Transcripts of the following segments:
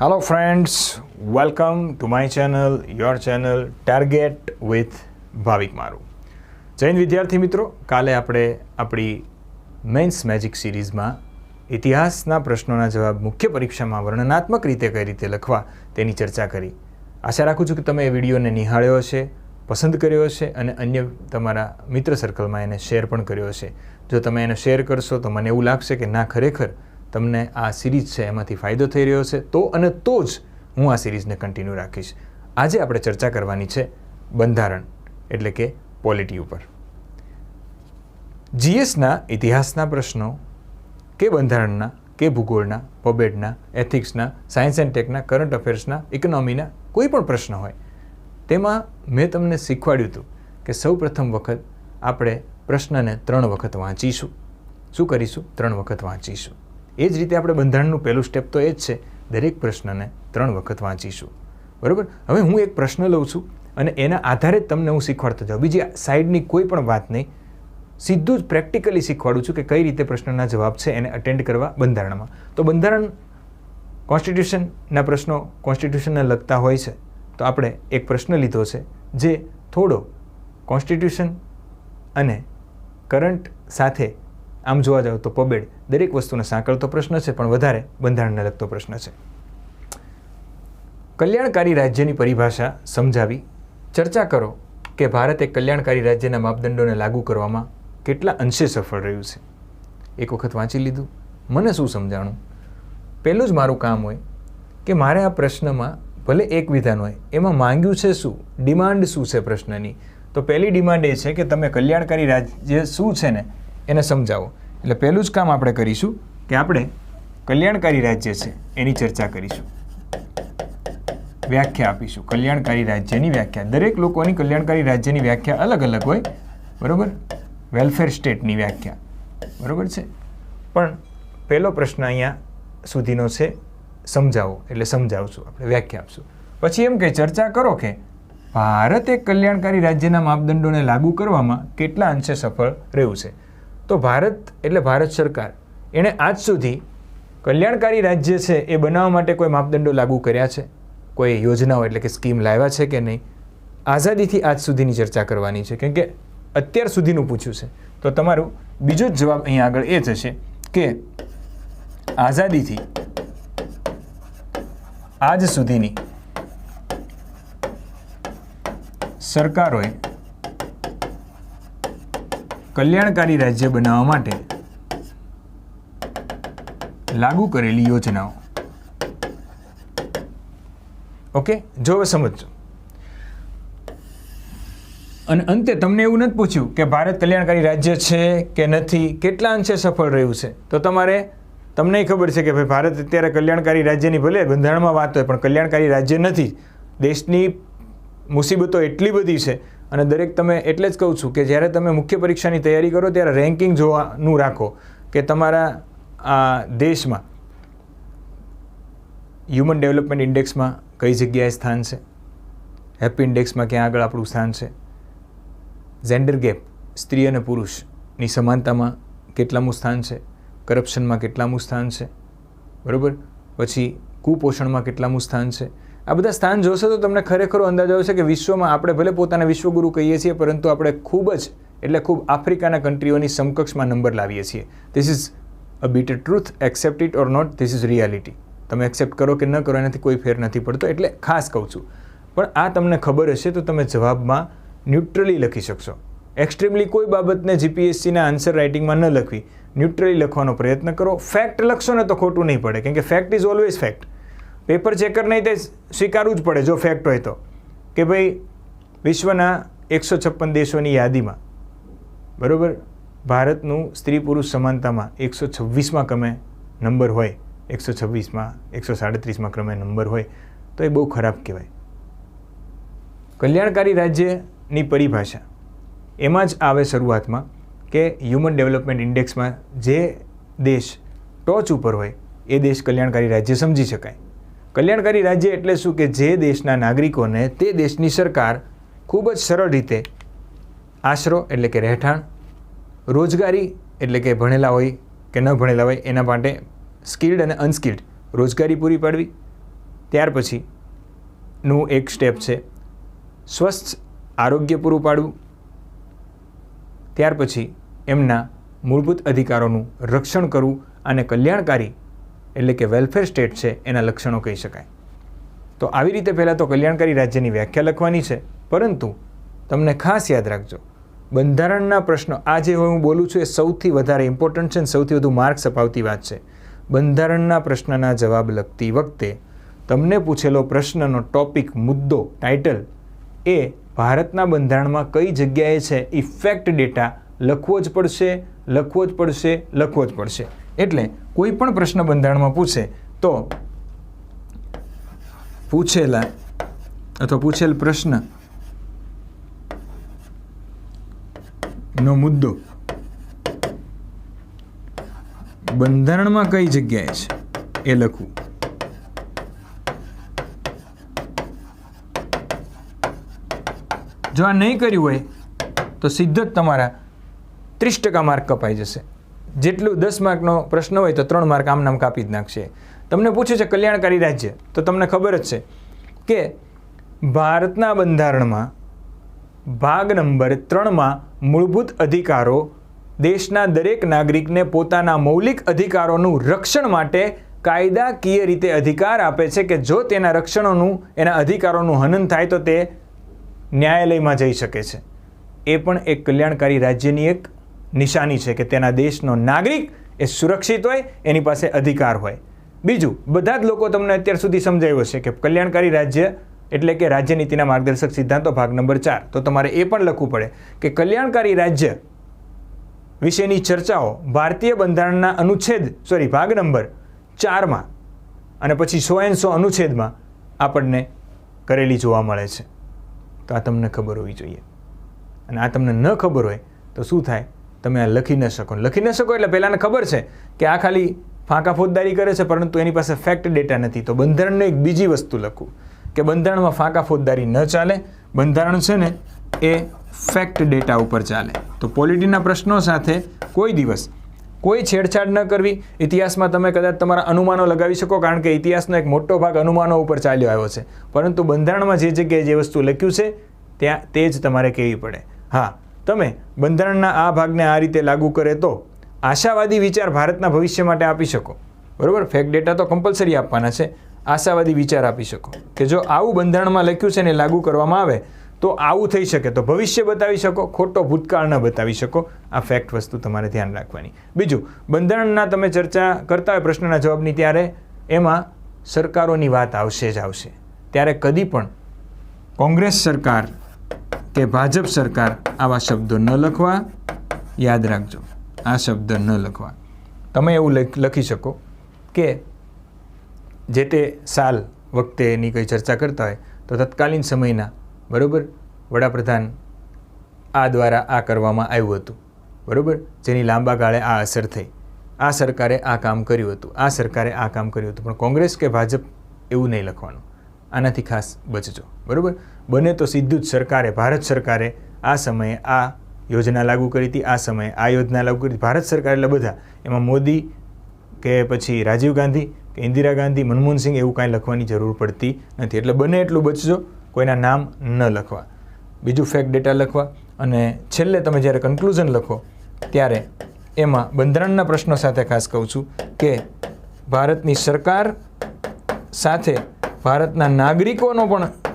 Hello friends welcome to my channel your channel target with Bhavik મારું જૈન વિદ્યાર્થી મિત્રો, કાલે આપણે આપણી મેન્સ મેજિક સિરીઝમાં ઇતિહાસના પ્રશ્નોના જવાબ મુખ્ય પરીક્ષામાં વર્ણનાત્મક રીતે કઈ રીતે લખવા તેની ચર્ચા કરી. આશા રાખું છું કે તમે એ વિડીયોને નિહાળ્યો હશે, પસંદ કર્યો હશે અને અન્ય તમારા મિત્ર સર્કલમાં એને શેર પણ કર્યો હશે. જો તમે એને શેર કરશો તો મને એવું લાગશે કે ના, ખરેખર તમને આ સિરીઝ છે, એમાંથી ફાયદો થઈ રહ્યો છે. તો અને તો જ હું આ સિરીઝને કન્ટિન્યુ રાખીશ. આજે આપણે ચર્ચા કરવાની છે બંધારણ, એટલે કે પોલિટી ઉપર. જીએસના ઇતિહાસના પ્રશ્નો, કે બંધારણના, કે ભૂગોળના, પબેડના એથિક્સના સાયન્સ એન્ડ ટેકના કરંટ અફેર્સના ઇકોનોમીના કોઈ પણ પ્રશ્ન હોય, તેમાં મેં તમને શીખવાડ્યું હતું કે સૌ પ્રથમ વખત આપણે પ્રશ્નને ત્રણ વખત વાંચીશું. શું કરીશું? ત્રણ વખત વાંચીશું. એ જ રીતે આપણે બંધારણનું પહેલું સ્ટેપ તો એ જ છે, દરેક પ્રશ્નને ત્રણ વખત વાંચીશું. બરાબર? હવે હું એક પ્રશ્ન લઉં છું અને એના આધારે તમને હું શીખવાડતો જાઉં. બીજી સાઈડની કોઈ પણ વાત નહીં. સીધું જ પ્રેક્ટિકલી શીખવાડું છું કે કઈ રીતે પ્રશ્નના જવાબ છે એને અટેન્ડ કરવા બંધારણમાં. તો બંધારણ કોન્સ્ટિટ્યુશનના પ્રશ્નો કોન્સ્ટિટ્યુશનને લગતા હોય છે. તો આપણે એક પ્રશ્ન લીધો છે જે થોડો કોન્સ્ટિટ્યુશન અને કરંટ સાથે આમ જોવા જાઓ તો પબેડ દરેક વસ્તુને સાંકળતો પ્રશ્ન છે, પણ વધારે બંધારણને લગતો પ્રશ્ન છે. કલ્યાણકારી રાજ્યની પરિભાષા સમજાવી, ચર્ચા કરો કે ભારત એ કલ્યાણકારી રાજ્યના માપદંડોને લાગુ કરવામાં કેટલા અંશે સફળ રહ્યું છે. એક વખત વાંચી લીધું, મને શું સમજાણું? પહેલું જ મારું કામ હોય કે મારે આ પ્રશ્નમાં ભલે એક વિધાન હોય, એમાં માંગ્યું છે શું? ડિમાન્ડ શું છે પ્રશ્નની? તો પહેલી ડિમાન્ડ એ છે કે તમે કલ્યાણકારી રાજ્ય શું છે ને એને સમજાવો. એટલે પહેલું જ કામ આપણે કરીશું કે આપણે કલ્યાણકારી રાજ્ય છે એની ચર્ચા કરીશું. વ્યાખ્યા આપીશું. કલ્યાણકારી રાજ્યની વ્યાખ્યા. દરેક લોકોની કલ્યાણકારી રાજ્યની વ્યાખ્યા અલગ અલગ હોય, બરાબર? વેલફેર સ્ટેટની વ્યાખ્યા. બરાબર છે? પણ પહેલો પ્રશ્ન અહીંયા સુધીનો છે, સમજાવો. એટલે સમજાવશું. આપણે વ્યાખ્યા આપશું. પછી એમ કે ચર્ચા કરો કે ભારત એક કલ્યાણકારી રાજ્યના માપદંડોને લાગુ કરવામાં કેટલા અંશે સફળ રહ્યું છે? તો ભારત એટલે ભારત સરકાર. એણે આજ સુધી કલ્યાણકારી રાજ્ય છે એ બનાવવા માટે કોઈ માપદંડો લાગુ કર્યા છે? કોઈ યોજનાઓ એટલે કે સ્કીમ લાવ્યા છે કે નહીં? આઝાદીથી આજ સુધીની ચર્ચા કરવાની છે. કેમ કે અત્યાર સુધીનું પૂછ્યું છે. તો તમારું બીજો જ જવાબ અહીં આગળ એ થશે કે આઝાદીથી આજ સુધીની સરકારોએ કલ્યાણકારી રાજ્ય બનાવવા માટે લાગુ કરેલી યોજનાઓ. ઓકે, જો હવે સમજજો. અને અંતે તમને એવું નથી પૂછ્યું કે ભારત કલ્યાણકારી રાજ્ય છે કે નથી, કેટલા અંશે સફળ રહ્યું છે? તો તમારે, તમને ખબર છે કે ભાઈ ભારત અત્યારે કલ્યાણકારી રાજ્યની ભલે બંધારણમાં વાત હોય, પણ કલ્યાણકારી રાજ્ય નથી. દેશની મુસીબતો એટલી બધી છે અને દરેક તમે એટલે જ કહું છું કે જ્યારે તમે મુખ્ય પરીક્ષાની તૈયારી કરો ત્યારે રેન્કિંગ જોવાનું રાખો કે તમારા, આ, દેશમાં હ્યુમન ડેવલપમેન્ટ ઇન્ડેક્સમાં કઈ જગ્યાએ સ્થાન છે? હેપી ઇન્ડેક્સમાં ક્યાં આગળ આપણું સ્થાન છે? જેન્ડર ગેપ સ્ત્રી અને પુરુષની સમાનતામાં કેટલામું સ્થાન છે? કરપ્શનમાં કેટલામું સ્થાન છે? બરાબર? પછી કુપોષણમાં કેટલામું સ્થાન છે? આ બધા સ્થાન જોશો તો તમને ખરેખર અંદાજ આવશે કે વિશ્વમાં આપણે ભલે પોતાના વિશ્વગુરુ કહીએ છીએ, પરંતુ આપણે ખૂબ જ, એટલે ખૂબ આફ્રિકાના કન્ટ્રીઓની સમકક્ષમાં નંબર લાવીએ છીએ. This is a bitter truth accept it or not this is reality તમે એક્સેપ્ટ કરો કે ન કરો એનાથી કોઈ ફેર નથી પડતો, એટલે ખાસ કહું છું. પણ આ તમને ખબર હશે તો તમે જવાબમાં ન્યુટ્રલી લખી શકશો. એક્સ્ટ્રીમલી કોઈ બાબતને જીપીએસસીના આન્સર રાઇટિંગમાં ન લખવી. ન્યુટ્રલી લખવાનો પ્રયત્ન કરો. ફેક્ટ લખશો ને તો ખોટું નહીં પડે, કેમ કે fact is always fact paper checker નહીં તે સ્વીકારવું જ પડે, જો ફેક્ટ હોય તો. કે ભાઈ, વિશ્વના એકસો છપ્પન દેશોની યાદીમાં, બરાબર? ભારતનું સ્ત્રી પુરુષ સમાનતામાં એકસો છવ્વીસમાં ક્રમે નંબર હોય, એકસો છવ્વીસમાં, એકસો સાડત્રીસમાં ક્રમે નંબર હોય, તો એ બહુ ખરાબ કહેવાય. કલ્યાણકારી રાજ્યની પરિભાષા, એમાં જ આવે શરૂઆતમાં કે હ્યુમન ડેવલપમેન્ટ ઇન્ડેક્સમાં જે દેશ ટોચ ઉપર હોય, એ દેશ કલ્યાણકારી રાજ્ય સમજી શકાય. કલ્યાણકારી રાજ્ય એટલે શું કે જે દેશના નાગરિકોને તે દેશની સરકાર ખૂબ જ સરળ રીતે આશરો એટલે કે રહેઠાણ, રોજગારી એટલે કે ભણેલા હોય કે ન ભણેલા હોય એના માટે સ્કિલ્ડ અને અનસ્કિલ્ડ રોજગારી પૂરી પાડવી. ત્યાર પછીનું એક સ્ટેપ છે સ્વસ્થ આરોગ્ય પૂરું પાડવું. ત્યાર પછી એમના મૂળભૂત અધિકારોનું રક્ષણ કરવું અને કલ્યાણકારી એટલે કે વેલફેર સ્ટેટ છે, એના લક્ષણો કહી શકાય. તો આવી રીતે પહેલાં તો કલ્યાણકારી રાજ્યની વ્યાખ્યા લખવાની છે, પરંતુ તમને ખાસ યાદ રાખજો, બંધારણના પ્રશ્નો, આ જે હું બોલું છું એ સૌથી વધારે ઇમ્પોર્ટન્ટ છે અને સૌથી વધુ માર્ક્સ અપાવતી વાત છે. બંધારણના પ્રશ્નના જવાબ લખતી વખતે તમને પૂછેલો પ્રશ્નનો ટોપિક મુદ્દો ટાઇટલ એ ભારતના બંધારણમાં કઈ જગ્યાએ છે? ઇફેક્ટ ડેટા લખવો જ પડશે, લખવો જ પડશે, લખવો જ પડશે. એટલે કોઈ પણ પ્રશ્ન બંધારણમાં પૂછે તો પૂછેલા અથવા પૂછેલ પ્રશ્ન નો મુદ્દો બંધારણમાં કઈ જગ્યાએ છે? એ લખવું. જો આ નહીં કર્યું હોય તો સીધો જ તમારા ત્રીસ ટકા માર્ક કપાઈ જશે. જેટલું દસ માર્કનો પ્રશ્ન હોય તો ત્રણ માર્ક આમ નામ કાપી જ નાખશે. તમને પૂછે છે કલ્યાણકારી રાજ્ય, તો તમને ખબર જ છે કે ભારતના બંધારણમાં ભાગ નંબર ત્રણમાં મૂળભૂત અધિકારો દેશના દરેક નાગરિકને પોતાના મૌલિક અધિકારોનું રક્ષણ માટે કાયદાકીય રીતે અધિકાર આપે છે કે જો તેના રક્ષણોનું, એના અધિકારોનું હનન થાય તો તે ન્યાયાલયમાં જઈ શકે છે. એ પણ એક કલ્યાણકારી રાજ્યની એક નિશાની છે કે તેના દેશનો નાગરિક એ સુરક્ષિત હોય, એની પાસે અધિકાર હોય. બીજું, બધા જ લોકો તમને અત્યાર સુધી સમજાવ્યું હશે કે કલ્યાણકારી રાજ્ય એટલે કે રાજ્ય નીતિના માર્ગદર્શક સિદ્ધાંતો ભાગ નંબર ચાર. તો તમારે એ પણ લખવું પડે કે કલ્યાણકારી રાજ્ય વિશેની ચર્ચાઓ ભારતીય બંધારણના અનુચ્છેદ સોરી ભાગ નંબર ચારમાં અને પછી સો એન સો અનુચ્છેદમાં આપણને કરેલી જોવા મળે છે. તો આ તમને ખબર હોવી જોઈએ. અને આ તમને ન ખબર હોય તો શું થાય? તમે આ લખી ન શકો. લખી ન શકો એટલે પહેલાંને ખબર છે કે આ ખાલી ફાંકા ફોજદારી કરે છે, પરંતુ એની પાસે ફેક્ટ ડેટા નથી. તો બંધારણને એક બીજી વસ્તુ લખવું કે બંધારણમાં ફાંકા ફોજદારી ન ચાલે. બંધારણ છે ને એ ફેક્ટ ડેટા ઉપર ચાલે. તો પોલિટીના પ્રશ્નો સાથે કોઈ દિવસ કોઈ છેડછાડ ન કરવી. ઇતિહાસમાં તમે કદાચ તમારા અનુમાનો લગાવી શકો, કારણ કે ઇતિહાસનો એક મોટો ભાગ અનુમાનો ઉપર ચાલ્યો આવ્યો છે. પરંતુ બંધારણમાં જે જગ્યાએ જે વસ્તુ લખ્યું છે, ત્યાં તે જ તમારે કહેવી પડે. હા તમે બંધારણના આ ભાગને આ રીતે લાગુ કરે તો આશાવાદી વિચાર ભારતના ભવિષ્ય માટે આપી શકો. બરાબર? ફેક ડેટા તો કમ્પલસરી આપવાના છે. આશાવાદી વિચાર આપી શકો. કે જો આવું બંધારણમાં લખ્યું છે ને લાગુ કરવામાં આવે, તો આવું થઈ શકે. તો ભવિષ્ય બતાવી શકો, ખોટો ભૂતકાળ ન બતાવી શકો. આ ફેક્ટ વસ્તુ તમારે ધ્યાન રાખવાની. બીજું, બંધારણના તમે ચર્ચા કરતા હોય પ્રશ્નના જવાબની ત્યારે એમાં સરકારોની વાત આવશે જ આવશે. ત્યારે કદી પણ કોંગ્રેસ સરકાર કે ભાજપ સરકાર આવા શબ્દો ન લખવા? યાદ રાખજો, આ શબ્દ ન લખવા. તમે એવું લખ- શકો કે જે તે સાલ વખતે એની કંઈ ચર્ચા કરતા હોય, તો તત્કાલીન સમયના, બરાબર? વડાપ્રધાન આ દ્વારા આ કરવામાં આવ્યું હતું, બરાબર? જેની લાંબા ગાળે આ અસર થઈ. આ સરકારે આ કામ કર્યું હતું, આ સરકારે આ કામ કર્યું હતું, પણ કોંગ્રેસ કે ભાજપ એવું નહીં લખવાનું. આનાથી ખાસ બચજો, બરાબર? બને તો સીધું જ સરકારે, ભારત સરકારે આ સમયે આ યોજના લાગુ કરી હતી, આ સમયે આ યોજના લાગુ કરી ભારત સરકાર એટલે બધા. એમાં મોદી કે પછી રાજીવ ગાંધી કે ઇન્દિરા ગાંધી, મનમોહન સિંહ એવું કાંઈ લખવાની જરૂર પડતી નથી. એટલે બને એટલું બચજો, કોઈના નામ ન લખવા. બીજું ફેક્ટ ડેટા લખવા. અને છેલ્લે તમે જ્યારે કન્ક્લુઝન લખો, ત્યારે એમાં બંધારણના પ્રશ્નો સાથે ખાસ કહું છું કે ભારતની સરકાર સાથે ભારતના નાગરિકોનો પણ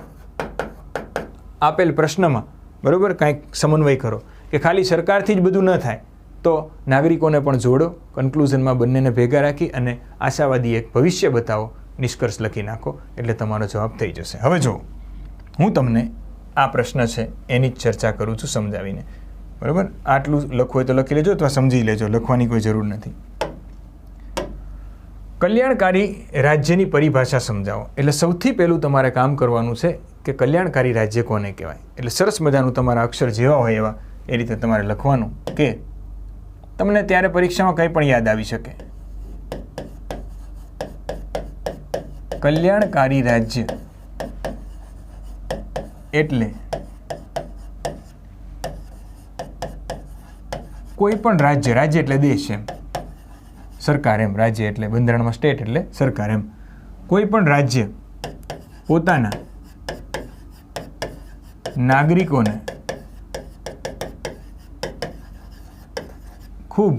આપેલ પ્રશ્નમાં, બરાબર, કાંઈક સમન્વય કરો કે ખાલી સરકારથી જ બધું ન થાય, તો નાગરિકોને પણ જોડો કન્ક્લુઝનમાં બંનેને ભેગા રાખી અને આશાવાદી એક ભવિષ્ય બતાવો, નિષ્કર્ષ લખી નાખો, એટલે તમારો જવાબ થઈ જશે. હવે જુઓ, હું તમને આ પ્રશ્ન છે, એની જ ચર્ચા કરું છું સમજાવીને. બરાબર? આટલું લખવું હોય તો લખી લેજો અથવા સમજી લેજો, લખવાની કોઈ જરૂર નથી. કલ્યાણકારી રાજ્યની પરિભાષા સમજાવો. એટલે સૌથી પહેલું તમારે કામ કરવાનું છે કે કલ્યાણકારી રાજ્ય કોને કહેવાય? એટલે સરસ મજાનું તમારા અક્ષર જેવા હોય એવા એ રીતે તમારે લખવાનું કે તમને ત્યારે પરીક્ષામાં કંઈ પણ યાદ આવી શકે. કલ્યાણકારી રાજ્ય એટલે કોઈ પણ રાજ્ય રાજ્ય એટલે દેશ એમ. સરકાર એમ, રાજ્ય એટલે બંધારણમાં સ્ટેટ એટલે સરકાર એમ. કોઈ પણ રાજ્ય પોતાના નાગરિકોને ખૂબ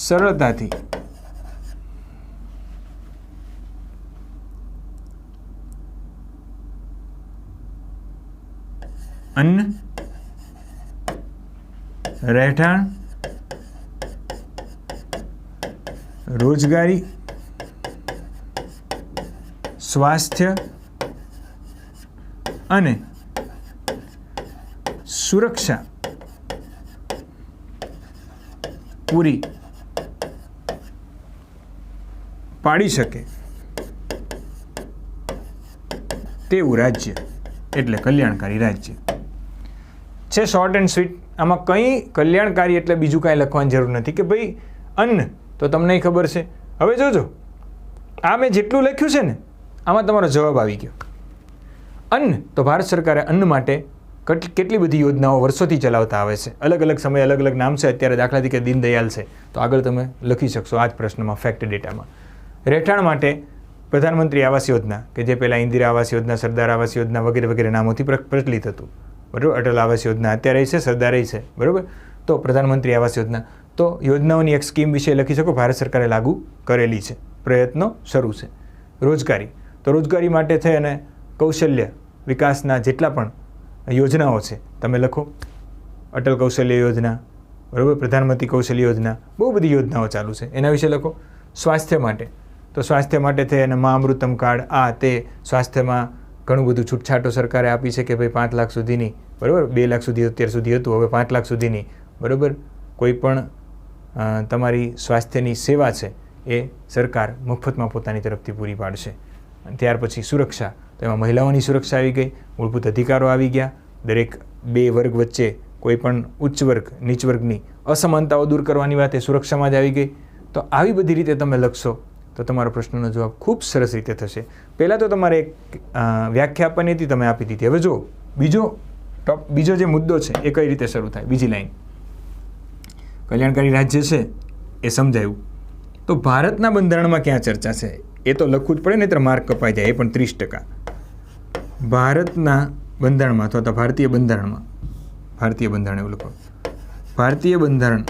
સરળતાથી અન્ન રહેઠાણ રોજગારી સ્વાસ્થ્ય અને સુરક્ષા પૂરી પાડી શકે તેવું રાજ્ય, એટલે કલ્યાણકારી રાજ્ય. છે શોર્ટ એન્ડ સ્વીટ આમાં કંઈ કલ્યાણકારી એટલે બીજું કાંઈ લખવાની જરૂર નથી કે ભાઈ અન્ન તો તમને ખબર છે. હવે જોજો, આ મેં જેટલું લખ્યું છે ને, આમાં તમારો જવાબ આવી ગયો. અન્ન. તો ભારત સરકારે અન્ન માટે કટ- કેટલી બધી યોજનાઓ વર્ષોથી ચલાવતા આવે છે? અલગ અલગ સમયે અલગ અલગ નામ છે. અત્યારે દાખલા તરીકે દીનદયાલ છે. તો આગળ તમે લખી શકશો આ જ પ્રશ્નમાં ફેક્ટ ડેટામાં રહેઠાણ માટે પ્રધાનમંત્રી આવાસ યોજના, કે જે પહેલાં ઇન્દિરા આવાસ યોજના, સરદાર આવાસ યોજના વગેરે વગેરે નામોથી પ્ર- પ્રચલિત હતું. બરાબર? અટલ આવાસ યોજના અત્યારે છે, સરદારે છે. બરાબર? તો પ્રધાનમંત્રી આવાસ યોજના. તો યોજનાઓની એક સ્કીમ વિશે લખી શકો? ભારત સરકારે લાગુ કરેલી છે. પ્રયત્નો શરૂ છે. રોજગારી. તો રોજગારી માટે થઈ અને કૌશલ્ય વિકાસના જેટલા પણ યોજનાઓ છે, તમે લખો. અટલ કૌશલ્ય યોજના, બરાબર? પ્રધાનમંત્રી કૌશલ્ય યોજના, બહુ બધી યોજનાઓ ચાલુ છે. એના વિશે લખો. સ્વાસ્થ્ય માટે. તો સ્વાસ્થ્ય માટે થઈ અને મા અમૃતમ કાર્ડ, આ તે સ્વાસ્થ્યમાં ઘણું બધું છૂટછાટો સરકારે આપી છે કે ભાઈ પાંચ લાખ સુધીની, બરાબર? બે લાખ સુધી અત્યાર સુધી હતું, હવે પાંચ લાખ સુધીની, બરાબર? કોઈ પણ તમારી સ્વાસ્થ્યની સેવા છે એ સરકાર મફતમાં પોતાની તરફથી પૂરી પાડશે. ત્યાર પછી સુરક્ષા. તો એમાં મહિલાઓની સુરક્ષા આવી ગઈ, મૂળભૂત અધિકારો આવી ગયા. દરેક બે વર્ગ વચ્ચે કોઈ પણ ઉચ્ચ વર્ગ, નીચ વર્ગની અસમાનતાઓ દૂર કરવાની વાત એ સુરક્ષામાં જ આવી ગઈ. તો આવી બધી રીતે તમે લખશો તો તમારો પ્રશ્નનો જવાબ ખૂબ સરસ રીતે થશે. પહેલાં તો તમારે એક વ્યાખ્યા આપવાની હતી, તમે આપી દીધી. હવે જો બીજો ટોપ, બીજો જે મુદ્દો છે એ કઈ રીતે શરૂ થાય? બીજી લાઈન. કલ્યાણકારી રાજ્ય છે એ સમજાયું. તો ભારતના બંધારણમાં ક્યાં ચર્ચા છે? એ તો લખવું જ પડે, નહીંતર માર્ક કપાઈ જાય, એ પણ ત્રીસ ટકા. ભારતના બંધારણમાં અથવા તો ભારતીય બંધારણમાં, ભારતીય બંધારણ એવું લખો. ભારતીય બંધારણ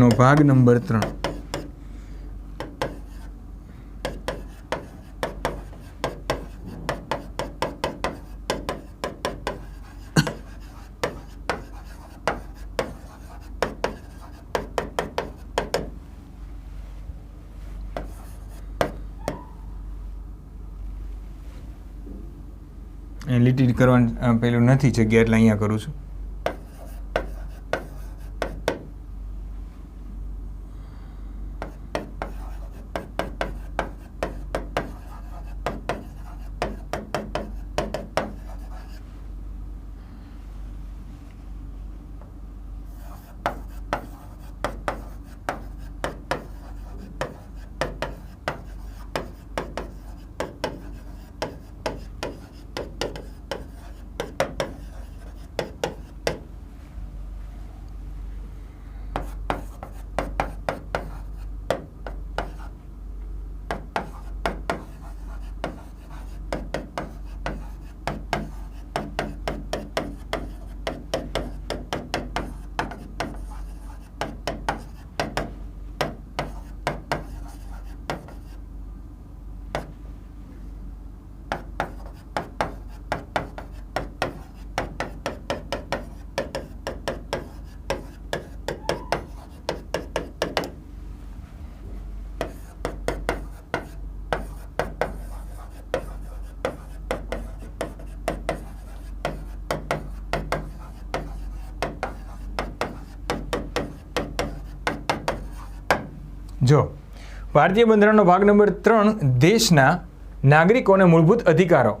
નો ભાગ નંબર ત્રણ એ લીટી કરવાનું પેલું નથી જગ્યા એટલે અહીંયા કરું છું. જો, ભારતીય બંધારણનો ભાગ નંબર ત્રણ દેશના નાગરિકોને મૂળભૂત અધિકારો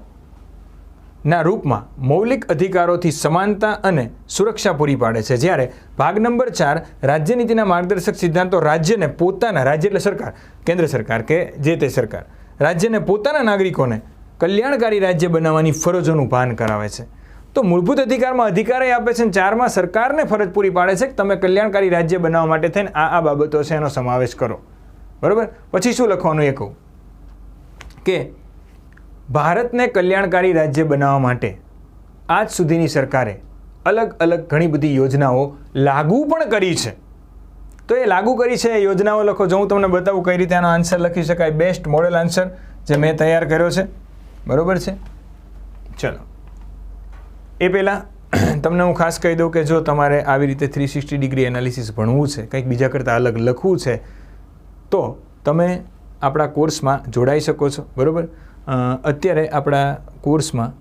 ના રૂપમાં મૌલિક અધિકારોથી સમાનતા અને સુરક્ષા પૂરી પાડે છે. જ્યારે ભાગ નંબર ચાર રાજ્યનીતિના માર્ગદર્શક સિદ્ધાંતો રાજ્યને પોતાના રાજ્ય એટલે સરકાર, કેન્દ્ર સરકાર કે જે તે સરકાર, રાજ્યને પોતાના નાગરિકોને કલ્યાણકારી રાજ્ય બનાવવાની ફરજોનું ભાન કરાવે છે. તો મૂળભૂત અધિકારમાં અધિકાર આપે છે અને ચારમાં સરકારને ફરજ પૂરી પાડે છે કે તમે કલ્યાણકારી રાજ્ય બનાવવા માટે થઈને આ આ બાબતો છે એનો સમાવેશ કરો. બરાબર? પછી શું લખવાનું એ કહું? કે ભારતને કલ્યાણકારી રાજ્ય બનાવવા માટે આજ સુધીની સરકારે અલગ અલગ ઘણી બધી યોજનાઓ લાગુ પણ કરી છે. તો એ લાગુ કરી છે, એ યોજનાઓ લખો. જો હું તમને બતાવું કઈ રીતે આનો આન્સર લખી શકાય. બેસ્ટ મોડેલ આન્સર જે મેં તૈયાર કર્યો છે. બરોબર છે? ચલો. એ પહેલાં તમને હું ખાસ કહી દઉં કે જો તમારે આવી રીતે થ્રી સિક્સટી ડિગ્રી એનાલિસિસ ભણવું છે, કંઈક બીજા કરતાં અલગ લખવું છે, તો તમે આપણા કોર્સમાં જોડાઈ શકો છો, બરાબર? અત્યારે આપણા કોર્સમાં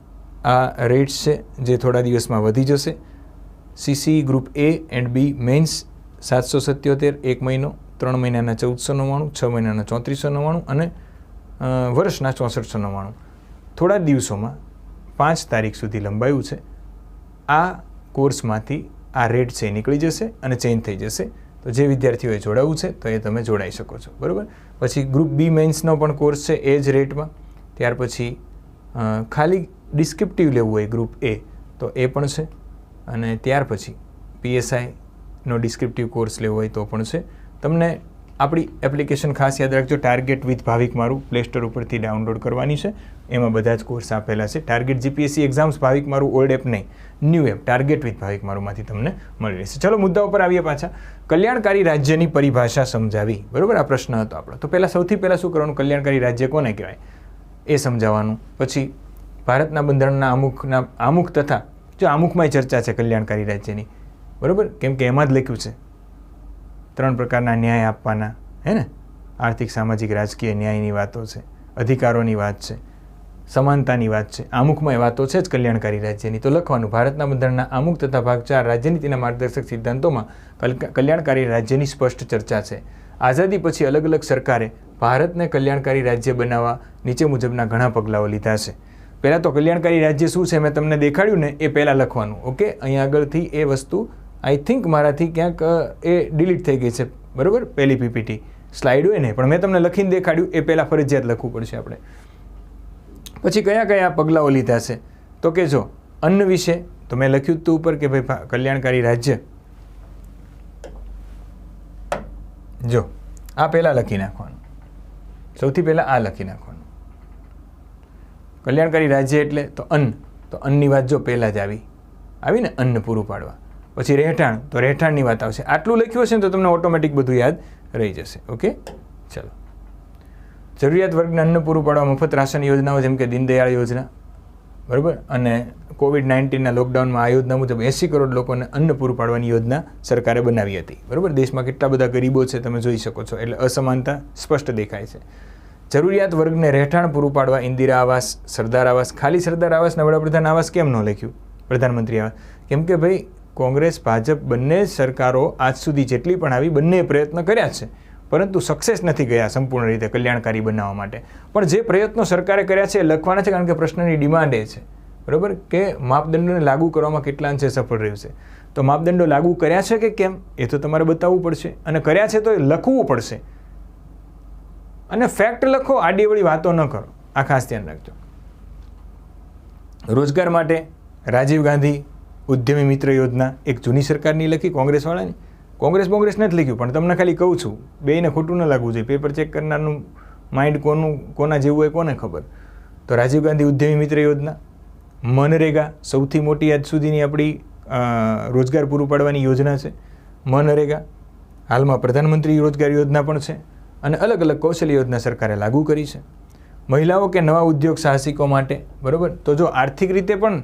આ રેટ્સ છે જે થોડા દિવસમાં વધી જશે. CC group A and B mains સાતસો સત્યોતેર, એક મહિનો, ત્રણ મહિનાના ચૌદસો નવ્વાણું, છ મહિનાના ચોત્રીસો નવ્વાણું અને વર્ષના ચોસઠસો નવ્વાણું. થોડા દિવસોમાં પાંચ તારીખ સુધી લંબાયું છે. આ કોર્સમાંથી આ રેટ છે નીકળી જશે અને ચેન્જ થઈ જશે. તો જે વિદ્યાર્થીઓએ જોડાવવું છે, તો એ તમે જોડાઈ શકો છો. બરાબર? પછી ગ્રુપ બી મેન્સનો પણ કોર્સ છે એ જ રેટમાં. ત્યાર પછી ખાલી ડિસ્ક્રિપ્ટિવ લેવું હોય ગ્રુપ એ, તો એ પણ છે. અને ત્યાર પછી પીએસઆઈનો ડિસ્ક્રિપ્ટિવ કોર્સ લેવો હોય તો પણ છે. તમને આપણી એપ્લિકેશન ખાસ યાદ રાખજો, ટાર્ગેટ વિથ ભાવિક મારું પ્લે સ્ટોર ઉપરથી ડાઉનલોડ કરવાની છે. એમાં બધા જ કોર્સ આપેલા છે. Target GPSC exams, Bhavik Maru old app નહીં. New app target with Bhavik મારુંમાંથી તમને મળી રહેશે. ચલો, મુદ્દા ઉપર આવીએ પાછા. કલ્યાણકારી રાજ્યની પરિભાષા સમજાવી. બરાબર? આ પ્રશ્ન હતો આપણો. તો પહેલાં સૌથી પહેલાં શું કરવાનું? કલ્યાણકારી રાજ્ય કોને કહેવાય? એ સમજાવવાનું. પછી ભારતના બંધારણના અમુકના, અમુક તથા જો અમુકમાંય ચર્ચા છે કલ્યાણકારી રાજ્યની. બરાબર? કેમ કે એમાં જ લખ્યું છે. ત્રણ પ્રકારના ન્યાય આપવાના. હે ને? આર્થિક, સામાજિક, રાજકીય ન્યાયની વાતો છે. અધિકારોની વાત છે. સમાનતાની વાત છે. આમુખમાં એ વાતો છે જ કલ્યાણકારી રાજ્યની. તો લખવાનું, ભારતના બંધારણના આમુખ તથા ભાગ ચાર રાજ્યનીતિના માર્ગદર્શક સિદ્ધાંતોમાં કલ- કલ્યાણકારી રાજ્યની સ્પષ્ટ ચર્ચા છે. આઝાદી પછી અલગ અલગ સરકારે ભારતને કલ્યાણકારી રાજ્ય બનાવવા નીચે મુજબના ઘણા પગલાઓ લીધા છે. પહેલાં તો કલ્યાણકારી રાજ્ય શું છે મેં તમને દેખાડ્યું ને એ પહેલાં લખવાનું, ઓકે? અહીં આગળથી એ વસ્તુ આઈ થિંક મારાથી ક્યાંક એ ડિલીટ થઈ ગઈ છે. બરાબર? પહેલી પીપીટી. સ્લાઇડ હોય ને, પણ મેં તમને લખીને દેખાડ્યું, એ પહેલાં ફરજિયાત લખવું પડશે આપણે. પછી કયા કયા પગલાઓ લીધા છે? તો કે જો, અન્ન વિશે તો મેં લખ્યું હતું ઉપર કે ભાઈ કલ્યાણકારી રાજ્ય. જો, આ પહેલાં લખી નાખવાનું. સૌથી પહેલાં આ લખી નાખવાનું. કલ્યાણકારી રાજ્ય એટલે તો અન્ન, તો અન્નની વાત જો પહેલાં જ આવી. આવી અન્ન પૂરું પાડવા. પછી રહેઠાણ, તો રહેઠાણની વાત આવશે. આટલું લખ્યું હશે ને તો તમને ઓટોમેટિક બધું યાદ રહી જશે. ઓકે? ચલો. જરૂરિયાત વર્ગને અન્ન પૂરું પાડવા મફત રાશન યોજનાઓ, જેમ કે દીનદયાળ યોજના, બરાબર? અને કોવિડ નાઇન્ટીનના લોકડાઉનમાં આ યોજના મુજબ એંસી કરોડ લોકોને અન્ન પૂરું પાડવાની યોજના સરકારે બનાવી હતી. બરાબર? દેશમાં કેટલા બધા ગરીબો છે તમે જોઈ શકો છો. એટલે અસમાનતા સ્પષ્ટ દેખાય છે. જરૂરિયાત વર્ગને રહેઠાણ પૂરું પાડવા ઇન્દિરા આવાસ, સરદાર આવાસ, ખાલી સરદાર આવાસના વડાપ્રધાન આવાસ કેમ ન લખ્યું? પ્રધાનમંત્રી આવાસ. કેમ કે ભાઈ, કોંગ્રેસ, ભાજપ બંને સરકારો આજ સુધી જેટલી પણ આવી બંને પ્રયત્ન કર્યા છે. પરંતુ સક્સેસ નથી ગયા સંપૂર્ણ રીતે કલ્યાણકારી બનાવવા માટે. પણ જે પ્રયત્નો સરકારે કર્યા છે એ લખવાના છે કારણ કે પ્રશ્નની ડિમાન્ડ એ છે. બરાબર? કે માપદંડોને લાગુ કરવામાં કેટલા અંશે સફળ રહ્યું છે. તો માપદંડો લાગુ કર્યા છે કે કેમ? એ તો તમારે બતાવવું પડશે. અને કર્યા છે તો એ લખવું પડશે. અને ફેક્ટ લખો આડીવળી વાતો ન કરો. આ ખાસ ધ્યાન રાખજો. રોજગાર માટે રાજીવ ગાંધી ઉદ્યમી મિત્ર યોજના એક જૂની સરકારની લખી કોંગ્રેસવાળાની. કોંગ્રેસ કોંગ્રેસ નથી લખ્યું, પણ તમને ખાલી કહું છું, બેયને ખોટું ન લાગવું જોઈએ. પેપર ચેક કરનારનું માઇન્ડ કોનું, કોના જેવું હોય કોને ખબર? તો રાજીવ ગાંધી ઉદ્યમી મિત્ર યોજના, મનરેગા સૌથી મોટી આજ સુધીની આપણી રોજગાર પૂરું પાડવાની યોજના છે. મનરેગા, હાલમાં પ્રધાનમંત્રી રોજગાર યોજના પણ છે અને અલગ અલગ કૌશલ્ય યોજના સરકારે લાગુ કરી છે. મહિલાઓ કે નવા ઉદ્યોગ સાહસિકો માટે, બરાબર? તો જો આર્થિક રીતે પણ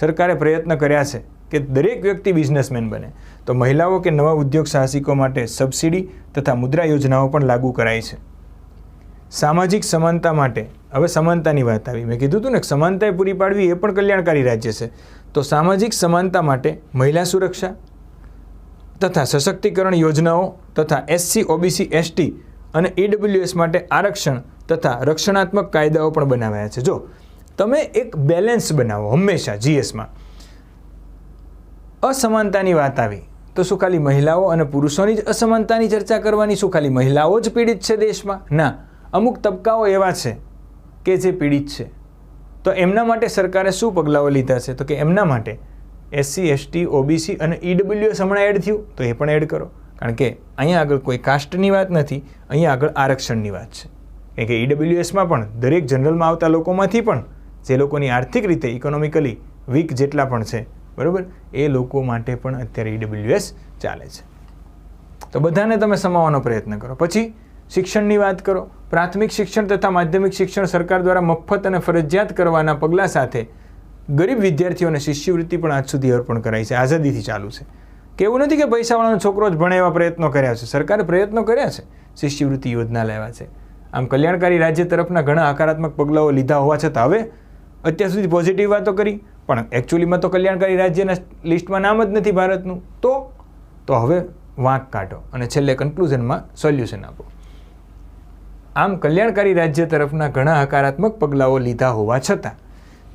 સરકારે પ્રયત્ન કર્યા છે કે દરેક વ્યક્તિ બિઝનેસમેન બને તો મહિલાઓ કે નવા ઉદ્યોગ સાહસિકો માટે સબસિડી તથા મુદ્રા યોજનાઓ પણ લાગુ કરાઈ છે. સામાજિક સમાનતા માટે, હવે સમાનતાની વાત આવી. મેં કીધું હતું ને, સમાનતાએ પૂરી પાડવી એ પણ કલ્યાણકારી રાજ્ય છે. તો સામાજિક સમાનતા માટે મહિલા સુરક્ષા તથા સશક્તિકરણ યોજનાઓ તથા એસસી, ઓબીસી, એસટી અને ઈડબ્લ્યુએસ માટે આરક્ષણ તથા રક્ષણાત્મક કાયદાઓ પણ બનાવ્યા છે. જો, તમે એક બેલેન્સ બનાવો હંમેશા જીએસમાં. અસમાનતાની વાત આવી. તો શું ખાલી મહિલાઓ અને પુરુષોની જ અસમાનતાની ચર્ચા કરવાની શું ખાલી મહિલાઓ જ પીડિત છે દેશમાં? ના, અમુક તબક્કાઓ એવા છે કે જે પીડિત છે. તો એમના માટે સરકારે શું પગલાઓ લીધા છે? તો કે એમના માટે એસસી, એસટી, ઓબીસી અને ઈડબ્લ્યુએસ હમણાં એડ થયું, તો એ પણ એડ કરો. કારણ કે અહીંયા આગળ કોઈ કાસ્ટની વાત નથી, અહીંયા આગળ આરક્ષણની વાત છે. કારણ કે ઈડબ્લ્યુએસમાં પણ દરેક જનરલમાં આવતા લોકોમાંથી પણ જે લોકોની આર્થિક રીતે, ઇકોનોમિકલી વીક જેટલા પણ છે બરાબર? એ લોકો માટે પણ અત્યારે ઈડબ્લ્યુએસ ચાલે છે. તો બધાને તમે સમાવવાનો પ્રયત્ન કરો. પછી શિક્ષણની વાત કરો. પ્રાથમિક શિક્ષણ તથા માધ્યમિક શિક્ષણ સરકાર દ્વારા મફત અને ફરજિયાત કરવાના પગલાં સાથે ગરીબ વિદ્યાર્થીઓને શિષ્યવૃત્તિ પણ આજ સુધી અર્પણ કરાઈ છે. આઝાદીથી ચાલુ છે. કે એવું નથી કે પૈસાવાળાનો છોકરો જ ભણે એવા પ્રયત્નો કર્યા છે. સરકારે પ્રયત્નો કર્યા છે. શિષ્યવૃત્તિ યોજના લેવા છે. આમ કલ્યાણકારી રાજ્ય તરફના ઘણા હકારાત્મક પગલાઓ લીધા હોવા છતાં હવે અત્યાર સુધી પોઝિટિવ વાતો કરી. પણ એકચ્યુઅલીમાં તો કલ્યાણકારી રાજ્યના લિસ્ટમાં નામ જ નથી ભારતનું. તો? તો હવે વાંક કાઢો અને છેલ્લે કન્ક્લુઝનમાં સોલ્યુશન આપો. આમ કલ્યાણકારી રાજ્ય તરફના ઘણા હકારાત્મક પગલાઓ લીધા હોવા છતાં,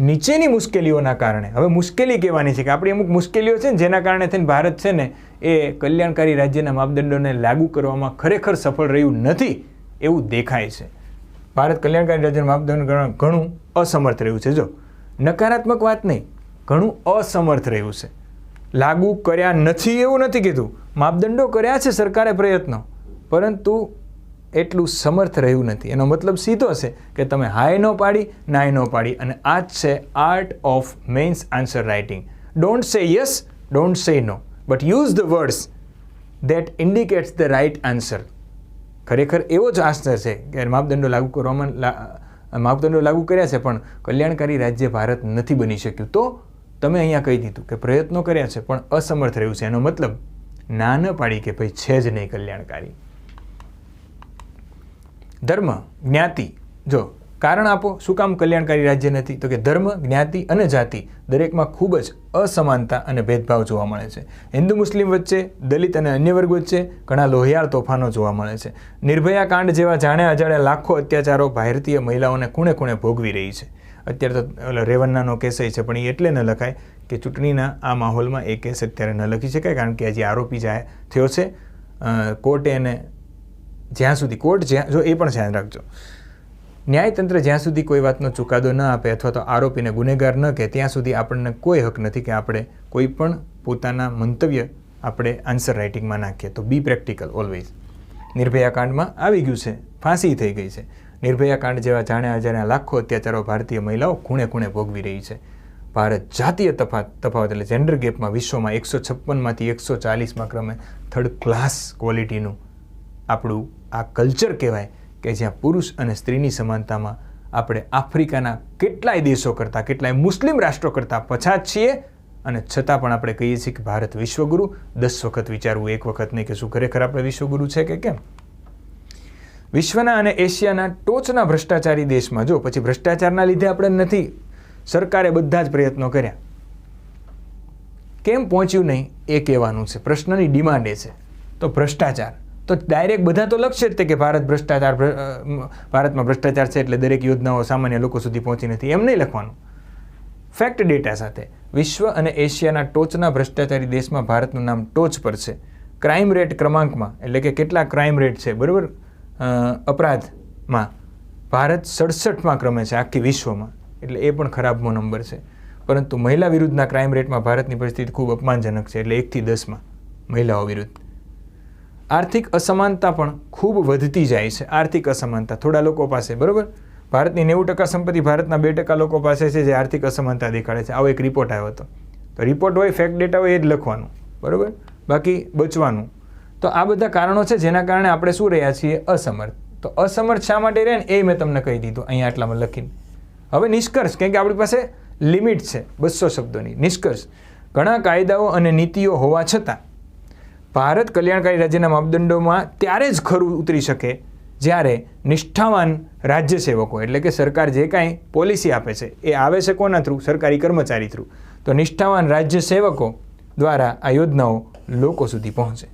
નીચેની મુશ્કેલીઓના કારણે, હવે મુશ્કેલી કહેવાની છે કે આપણી અમુક મુશ્કેલીઓ છે ને, જેના કારણે થઈને ભારત છે ને, એ કલ્યાણકારી રાજ્યના માપદંડોને લાગુ કરવામાં ખરેખર સફળ રહ્યું નથી એવું દેખાય છે. ભારત કલ્યાણકારી રાજ્યના માપદંડ ઘણું- અસમર્થ રહ્યું છે. જો નકારાત્મક વાત નહીં, ઘણું અસમર્થ રહ્યું છે. લાગુ કર્યા નથી એવું નથી કીધું. માપદંડો કર્યા છે સરકારે પ્રયત્નો, પરંતુ એટલું સમર્થ રહ્યું નથી. એનો મતલબ સીધો છે કે તમે હાય નો પાડી, નાય નો પાડી, અને આ જ છે art of mains answer writing don't say yes don't say no but use the words that indicates the right answer ખરેખર એવો જ આન્સર છે કે માપદંડો લાગુ કરવામાં માપદંડો લાગુ કર્યા છે, પણ કલ્યાણકારી રાજ્ય ભારત નથી બની શક્યું. તો તમે અહીંયા કહી દીધું કે પ્રયત્નો કર્યા છે, પણ અસમર્થ રહ્યું છે. એનો મતલબ ના પાડી કે ભાઈ છે જ નહીં કલ્યાણકારી. ધર્મ, જ્ઞાતિ, જો કારણ આપો, શું કામ કલ્યાણકારી રાજ્ય નથી? તો કે ધર્મ, જ્ઞાતિ અને જાતિ દરેકમાં ખૂબ જ અસમાનતા અને ભેદભાવ જોવા મળે છે. હિન્દુ, મુસ્લિમ વચ્ચે, દલિત અને અન્ય વર્ગ વચ્ચે ઘણા લોહિયાળ તોફાનો જોવા મળે છે. નિર્ભયા કાંડ જેવા જાણે અજાણ્યા લાખો અત્યાચારો ભારતીય મહિલાઓને ખૂણે ખૂણે ભોગવી રહી છે. અત્યારે તો, ઓલો રેવન્નાનો કેસ છે, પણ એ એટલે ન લખાય કે ચૂંટણીના આ માહોલમાં એ કેસ અત્યારે ન લખી શકાય, કારણ કે હજી આરોપી જાય થયો છે. કોર્ટે એને જ્યાં સુધી, કોર્ટ જ્યાં, જો એ પણ ધ્યાન રાખજો. ન્યાયતંત્ર જ્યાં સુધી કોઈ વાતનો ચુકાદો ન આપે અથવા તો આરોપીને ગુનેગાર ન કહે, ત્યાં સુધી આપણને કોઈ હક નથી કે આપણે કોઈ પણ પોતાના મંતવ્ય આપણે આન્સર રાઇટિંગમાં નાખીએ. તો બી પ્રેક્ટિકલ, ઓલવેઝ. નિર્ભયા કાંડમાં આવી ગયું છે. ફાંસી થઈ ગઈ છે. નિર્ભયા કાંડ જેવા જાણ્યા અજાણ્યા લાખો અત્યાચારો ભારતીય મહિલાઓ ખૂણે ખૂણે ભોગવી રહી છે. ભારત જાતીય તફાત, તફાવત એટલે જેન્ડર ગેપમાં વિશ્વમાં એકસો છપ્પનમાંથી એકસો ચાલીસમાં ક્રમે થર્ડ ક્લાસ ક્વોલિટીનું આપણું આ કલ્ચર કહેવાય. કે જ્યાં પુરુષ અને સ્ત્રીની સમાનતામાં આપણે આફ્રિકાના કેટલાય દેશો કરતાં, કેટલાય મુસ્લિમ રાષ્ટ્રો કરતાં પછાત છીએ અને છતાં પણ આપણે કહીએ છીએ કે ભારત વિશ્વગુરુ. દસ વખત વિચારવું, એક વખત નહીં, કે શું ખરેખર આપણે વિશ્વગુરુ છે કે કેમ? વિશ્વના અને એશિયાના ટોચના ભ્રષ્ટાચારી દેશમાં જો, પછી ભ્રષ્ટાચારના લીધે આપણે નથી. સરકારે બધા જ પ્રયત્નો કર્યા. કેમ પહોંચ્યું નહીં? એ કહેવાનું છે. પ્રશ્નની ડિમાન્ડ એ છે. તો ભ્રષ્ટાચાર. તો ડાયરેક્ટ બધા તો લખશે જ તે કે ભારત ભ્રષ્ટાચાર ભારતમાં ભ્રષ્ટાચાર છે એટલે દરેક યોજનાઓ સામાન્ય લોકો સુધી પહોંચી નથી. એમ નહીં લખવાનું. ફેક્ટ ડેટા સાથે. વિશ્વ અને એશિયાના ટોચના ભ્રષ્ટાચારી દેશમાં ભારતનું નામ ટોચ પર છે. ક્રાઇમ રેટ ક્રમાંકમાં, એટલે કે કેટલા ક્રાઇમ રેટ છે, બરાબર? અપરાધમાં. ભારત સડસઠમાં ક્રમે છે, આખી વિશ્વમાં. એટલે એ પણ ખરાબમો નંબર છે. પરંતુ મહિલા વિરુદ્ધના ક્રાઇમ રેટમાં ભારતની પરિસ્થિતિ ખૂબ અપમાનજનક છે, એટલે એકથી દસમાં મહિલાઓ વિરુદ્ધ. આર્થિક અસમાનતા પણ ખૂબ વધતી જાય છે. આર્થિક અસમાનતા થોડા લોકો પાસે, બરાબર? ભારતની નેવું ટકા સંપત્તિ ભારતના બે ટકા લોકો પાસે છે જે આર્થિક અસમાનતા દેખાડે છે. આવો એક રિપોર્ટ આવ્યો હતો. તો રિપોર્ટ હોય ફેક્ટ ડેટા હોય, એ જ લખવાનું, બરાબર? બાકી બચવાનું. તો આ બધા કારણો છે જેના કારણે આપણે શું રહ્યા છીએ? અસમર્થ. તો અસમર્થ શા માટે રહે ને? એ મેં તમને કહી દીધું અહીંયા આટલામાં લખીને. હવે નિષ્કર્ષ, કેમ કે આપણી પાસે લિમિટ છે, બસો શબ્દોની. નિષ્કર્ષ. ઘણા કાયદાઓ અને નીતિઓ હોવા છતાં ભારત કલ્યાણકારી રાજ્યના માપદંડોમાં ત્યારે જ ખરું ઉતરી શકે જ્યારે નિષ્ઠાવાન રાજ્ય સેવકો એટલે કે સરકાર જે કાંઈ પોલિસી આપે છે, એ આવે છે કોના થ્રુ સરકારી કર્મચારી થ્રુ તો નિષ્ઠાવાન રાજ્ય સેવકો દ્વારા આ યોજનાઓ લોકો સુધી પહોંચે.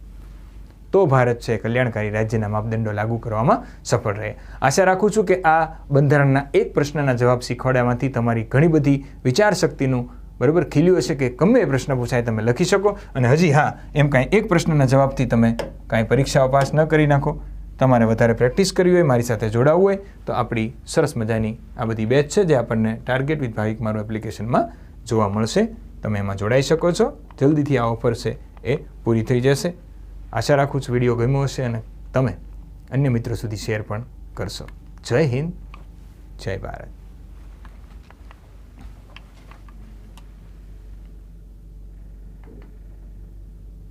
તો ભારત છે કલ્યાણકારી રાજ્યના માપદંડો લાગુ કરવામાં સફળ રહે. આશા રાખું છું કે આ બંધારણના એક પ્રશ્નના જવાબ શીખવાડ્યામાંથી તમારી ઘણી બધી વિચાર શક્તિનું બરાબર? ખીલ્યું હશે કે ગમે એ પ્રશ્ન પૂછાય તમે લખી શકો અને હજી હા, એમ કાંઈ એક પ્રશ્નના જવાબથી તમે કાંઈ પરીક્ષાઓ પાસ ન કરી નાખો. તમારે વધારે પ્રેક્ટિસ કરવી હોય, મારી સાથે જોડાવવું હોય, તો આપણી સરસ મજાની આ બધી બેચ છે જે આપણને ટાર્ગેટ વિથ ભાવિક મારું એપ્લિકેશનમાં જોવા મળશે. તમે એમાં જોડાઈ શકો છો. જલ્દીથી આ ઓફર છે એ પૂરી થઈ જશે. આશા રાખું છું વીડિયો ગમ્યો હશે અને તમે અન્ય મિત્રો સુધી શેર પણ કરશો. જય હિન્દ. જય ભારત.